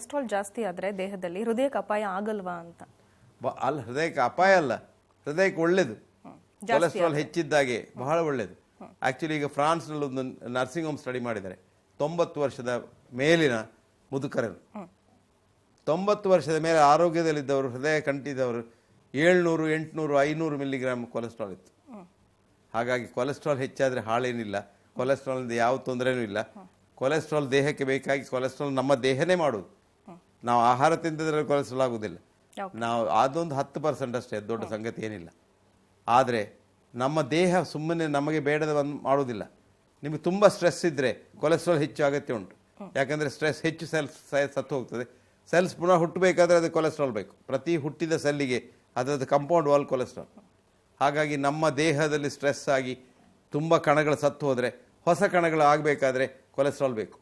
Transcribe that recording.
Cholesterol ಜಾಸ್ತಿ ಆದ್ರೆ ದೇಹದಲ್ಲಿ ಹೃದಯಕ್ಕೆ ಅಪಾಯ ಆಗಲ್ವಾ ಅಂತ. ಅಲ್ಲಿ ಹೃದಯಕ್ಕೆ ಅಪಾಯ ಅಲ್ಲ. ಹೃದಯಕ್ಕೆ ಒಳ್ಳೇದು. ಕೊಲೆಸ್ಟ್ರಾಲ್ ಹೆಚ್ಚಿದ್ದಾಗೆ ಬಹಳ ಒಳ್ಳೇದು. ಆ್ಯಕ್ಚುಲಿ ಈಗ ಫ್ರಾನ್ಸ್ನಲ್ಲಿ ಒಂದು ನರ್ಸಿಂಗ್ ಹೋಮ್ ಸ್ಟಡಿ ಮಾಡಿದ್ದಾರೆ. ತೊಂಬತ್ತು ವರ್ಷದ ಮೇಲಿನ ಮುದುಕರನ್ನು. ತೊಂಬತ್ತು ವರ್ಷದ ಮೇಲೆ ಆರೋಗ್ಯದಲ್ಲಿದ್ದವರು ಹೃದಯ ಕಂಟಿದವರು ಏಳ್ನೂರು ಎಂಟುನೂರು ಐನೂರು ಮಿಲಿಗ್ರಾಮ್ ಕೊಲೆಸ್ಟ್ರಾಲ್ ಇತ್ತು. ಹಾಗಾಗಿ ಕೊಲೆಸ್ಟ್ರಾಲ್ ಹೆಚ್ಚಾದರೆ ಹಾಳೇನಿಲ್ಲ. ಕೊಲೆಸ್ಟ್ರಾಲ್ನಿಂದ ಯಾವ ತೊಂದರೆನೂ ಇಲ್ಲ. ಕೊಲೆಸ್ಟ್ರಾಲ್ ದೇಹಕ್ಕೆ ಬೇಕಾಗಿ ಕೊಲೆಸ್ಟ್ರಾಲ್ ನಮ್ಮ ದೇಹನೇ ಮಾಡೋದು ನಾವು ಆಹಾರ ತಿಂದಿದ್ರೆ ಕೊಲೆಸ್ಟ್ರಾಲ್ ಆಗುವುದಿಲ್ಲ ನಾವು ಅದೊಂದು ಹತ್ತು ಪರ್ಸೆಂಟ್ ಅಷ್ಟೇ ದೊಡ್ಡ ಸಂಗತಿ ಏನಿಲ್ಲ. ಆದರೆ ನಮ್ಮ ದೇಹ ಸುಮ್ಮನೆ ನಮಗೆ ಬೇಡದ ಒಂದು ಮಾಡೋದಿಲ್ಲ ನಿಮಗೆ ತುಂಬ ಸ್ಟ್ರೆಸ್ ಇದ್ದರೆ ಕೊಲೆಸ್ಟ್ರಾಲ್ ಹೆಚ್ಚು ಅಗತ್ಯ ಉಂಟು. ಯಾಕಂದರೆ ಸ್ಟ್ರೆಸ್ ಹೆಚ್ಚು ಸೆಲ್ಸ್ ಸತ್ತು ಹೋಗ್ತದೆ. ಸೆಲ್ಸ್ ಪುನಃ ಹುಟ್ಟಬೇಕಾದ್ರೆ ಅದು ಕೊಲೆಸ್ಟ್ರಾಲ್ ಬೇಕು. ಪ್ರತಿ ಹುಟ್ಟಿದ ಸೆಲ್ಲಿಗೆ ಅದರದ್ದು ಕಂಪೌಂಡ್ ವಾಲ್ ಕೊಲೆಸ್ಟ್ರಾಲ್. ಹಾಗಾಗಿ ನಮ್ಮ ದೇಹದಲ್ಲಿ ಸ್ಟ್ರೆಸ್ ಆಗಿ ತುಂಬ ಕಣಗಳು ಸತ್ತು ಹೋದರೆ ಹೊಸ ಕಣಗಳು ಆಗಬೇಕಾದ್ರೆ ಕೊಲೆಸ್ಟ್ರಾಲ್ ಬೇಕು.